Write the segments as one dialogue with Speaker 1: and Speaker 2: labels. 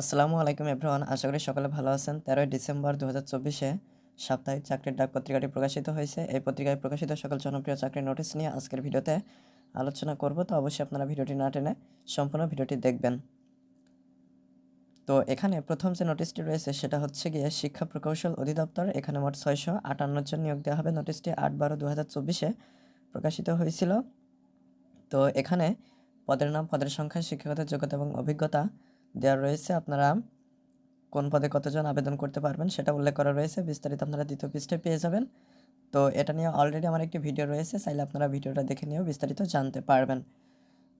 Speaker 1: আসসালামু আলাইকুম এভরিওয়ান, আশা করি সকলে ভালো আছেন। তেরোই ডিসেম্বর দু হাজার চব্বিশে সাপ্তাহিক চাকরির ডাক পত্রিকাটি প্রকাশিত হয়েছে। এই পত্রিকায় প্রকাশিত সকল জনপ্রিয় চাকরির নোটিশ নিয়ে আজকের ভিডিওতে আলোচনা করব, তো অবশ্যই আপনারা ভিডিওটি না টেনে সম্পূর্ণ ভিডিওটি দেখবেন। তো এখানে প্রথম যে নোটিশটি রয়েছে, সেটা হচ্ছে গিয়ে শিক্ষা প্রকৌশল অধিদপ্তর, এখানে মোট ছয়শো আটান্ন জন নিয়োগ দেওয়া হবে। নোটিশটি আট বারো দু হাজার চব্বিশে প্রকাশিত হয়েছিল। তো এখানে পদের নাম, পদের সংখ্যা, শিক্ষাগত যোগ্যতা এবং অভিজ্ঞতা দেওয়া রয়েছে। আপনারা কোন পদে কতজন আবেদন করতে পারবেন সেটা উল্লেখ করা রয়েছে। বিস্তারিত আপনারা দ্বিতীয় পৃষ্ঠে পেয়ে যাবেন। তো এটা নিয়ে অলরেডি আমার একটি ভিডিও রয়েছে, চাইলে আপনারা ভিডিওটা দেখে নিয়েও বিস্তারিত জানতে পারবেন।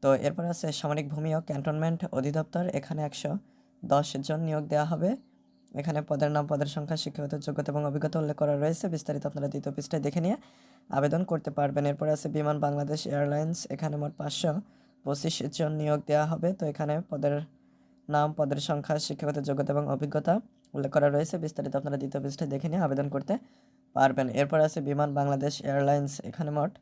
Speaker 1: তো এরপর আছে সামরিক ভূমি ও ক্যান্টনমেন্ট অধিদপ্তর, এখানে একশো দশ জন নিয়োগ দেওয়া হবে। এখানে পদের নাম, পদের সংখ্যা, শিক্ষাগত যোগ্যতা এবং অভিজ্ঞতা উল্লেখ করা রয়েছে। বিস্তারিত আপনারা দ্বিতীয় পৃষ্ঠায় দেখে নিয়ে আবেদন করতে পারবেন। এরপরে আছে বিমান, বাংলাদেশ এয়ারলাইন্স, এখানে মোট পাঁচশো পঁচিশ জন নিয়োগ দেওয়া হবে। তো এখানে পদের নাম, পদের সংখ্যা, শিক্ষাগত যোগ্যতা এবং অভিজ্ঞতা উল্লেখ করা রয়েছে। বিস্তারিত আপনারা দ্বিতীয় পৃষ্ঠায় দেখে নিয়ে আবেদন করতে পারবেন। এরপর আছে বিমান, বাংলাদেশ এয়ারলাইন্স। এখানে মোট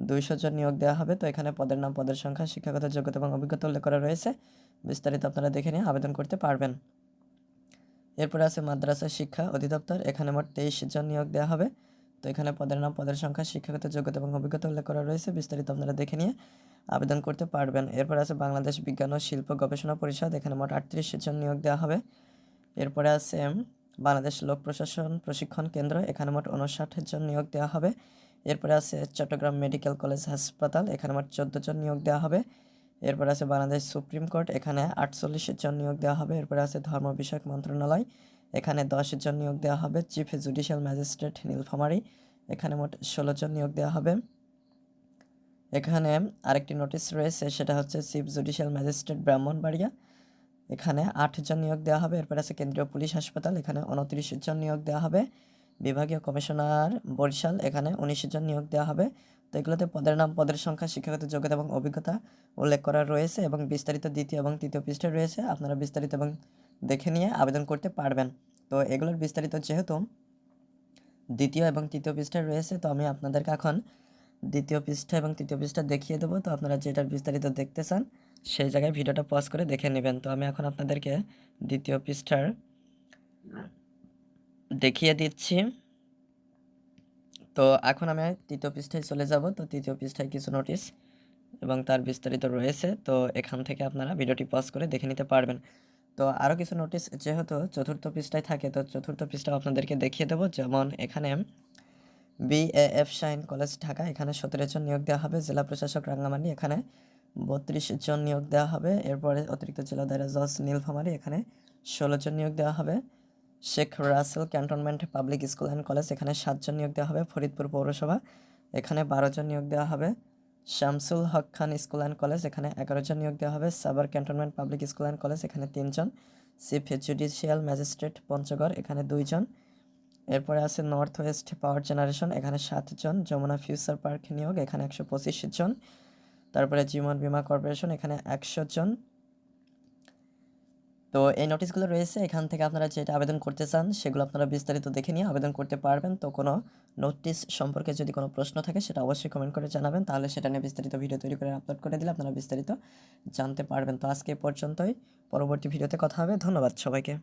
Speaker 1: দুইশো জন নিয়োগ দেওয়া হবে। তো এখানে পদের নাম, পদের সংখ্যা, শিক্ষাগত যোগ্যতা এবং অভিজ্ঞতা উল্লেখ করা রয়েছে। বিস্তারিত আপনারা দেখে নিয়ে আবেদন করতে পারবেন। এরপরে আছে মাদ্রাসা শিক্ষা অধিদপ্তর। এখানে মোট তেইশ জন নিয়োগ দেওয়া হবে। তো এখানে পদের নাম, পদের সংখ্যা, শিক্ষাগত যোগ্যতা এবং অভিজ্ঞতা উল্লেখ করা রয়েছে। বিস্তারিত আপনারা দেখে নিয়ে আবেদন করতে পারবেন। এরপর আছে বাংলাদেশ বিজ্ঞান ও শিল্প গবেষণা পরিষদ। এখানে মোট আটত্রিশ জন নিয়োগ দেওয়া হবে। এরপরে আছে বাংলাদেশ লোক প্রশাসন প্রশিক্ষণ কেন্দ্র। এখানে মোট উনষাট জন নিয়োগ দেওয়া হবে। এরপরে আছে চট্টগ্রাম মেডিকেল কলেজ হাসপাতাল। এখানে মোট চোদ্দ জন নিয়োগ দেওয়া হবে। এরপর আছে বাংলাদেশ সুপ্রিম কোর্ট। এখানে আটচল্লিশ জন নিয়োগ দেওয়া হবে। এরপরে আছে ধর্ম বিষয়ক মন্ত্রণালয়। এখানে দশ জন নিয়োগ দেওয়া হবে। চিফ জুডিশিয়াল ম্যাজিস্ট্রেট নীলফামারী এখানে মোট ষোলো জন নিয়োগ দেওয়া হবে। এখানে আরেকটি নোটিশ রয়েছে, সেটা হচ্ছে চিফ জুডিশিয়াল ম্যাজিস্ট্রেট ব্রাহ্মণবাড়িয়া, এখানে আট জন নিয়োগ দেওয়া হবে। এরপর আছে কেন্দ্রীয় পুলিশ হাসপাতাল, এখানে উনত্রিশ জন নিয়োগ দেওয়া হবে। বিভাগীয় কমিশনার বরিশাল, এখানে উনিশ জন নিয়োগ দেওয়া হবে। তো এগুলোতে পদের নাম, পদের সংখ্যা, শিক্ষাগত যোগ্যতা এবং অভিজ্ঞতা উল্লেখ করা রয়েছে এবং বিস্তারিত দ্বিতীয় এবং তৃতীয় পৃষ্ঠে রয়েছে। আপনারা বিস্তারিত এবং দেখে নিয়ে আবেদন করতে পারবেন। তো এগুলোর বিস্তারিত যেহেতু দ্বিতীয় এবং তৃতীয় পৃষ্ঠায় রয়েছে, তো আমি আপনাদেরকে এখন দ্বিতীয় পৃষ্ঠা এবং তৃতীয় পৃষ্ঠা দেখিয়ে দেবো। তো আপনারা যেটার বিস্তারিত দেখতে চান, সেই জায়গায় ভিডিওটা পজ করে দেখে নেবেন। তো আমি এখন আপনাদেরকে দ্বিতীয় পৃষ্ঠার দেখিয়ে দিচ্ছি। তো এখন আমি তৃতীয় পৃষ্ঠায় চলে যাব। তো তৃতীয় পৃষ্ঠায় কিছু নোটিশ এবং তার বিস্তারিত রয়েছে। তো এখান থেকে আপনারা ভিডিওটি পজ করে দেখে নিতে পারবেন। তো আরও কিছু নোটিশ যেহেতু চতুর্থ পৃষ্ঠায় থাকে, তো চতুর্থ পৃষ্ঠা আপনাদেরকে দেখিয়ে দেবো। যেমন এখানে বিএএফ শাইন কলেজ ঢাকা এখানে সতেরো জন নিয়োগ দেওয়া হবে। জেলা প্রশাসক রাঙ্গামাটি এখানে বত্রিশ জন নিয়োগ দেওয়া হবে। এরপরে অতিরিক্ত জেলা দায়রা জজ নীলফামারী এখানে ষোলো জন নিয়োগ দেওয়া হবে। Sheikh Russel cantonment public school and college, এখানে সাতজন নিয়োগ দেওয়া হবে। ফরিদপুর পৌরসভা, এখানে বারো জন নিয়োগ দেওয়া হবে। Shamsul Haque Khan school and college, এখানে এগারো জন নিয়োগ দেওয়া হবে। Savar cantonment public school and college, এখানে তিনজন চিফ জুডিশিয়াল ম্যাজিস্ট্রেট পঞ্চগড়, এখানে দুইজন এরপরে আছে নর্থ ওয়েস্ট পাওয়ার জেনারেশন, এখানে সাতজন যমুনা ফিউচার পার্ক নিয়োগ, এখানে একশো পঁচিশ জন। তারপরে জীবন বিমা কর্পোরেশন, এখানে একশো জন। তো এই নোটিশগুলো রয়েছে, এখান থেকে আপনারা যেটা আবেদন করতে চান সেগুলো আপনারা বিস্তারিত দেখে নিয়ে আবেদন করতে পারবেন। তো কোনো নোটিশ সম্পর্কে যদি কোনো প্রশ্ন থাকে সেটা অবশ্যই কমেন্ট করে জানাবেন, তাহলে সেটা নিয়ে বিস্তারিত ভিডিও তৈরি করে আপলোড করে দিলে আপনারা বিস্তারিত জানতে পারবেন। তো আজকে পর্যন্তই, পরবর্তী ভিডিওতে কথা হবে, ধন্যবাদ সবাইকে।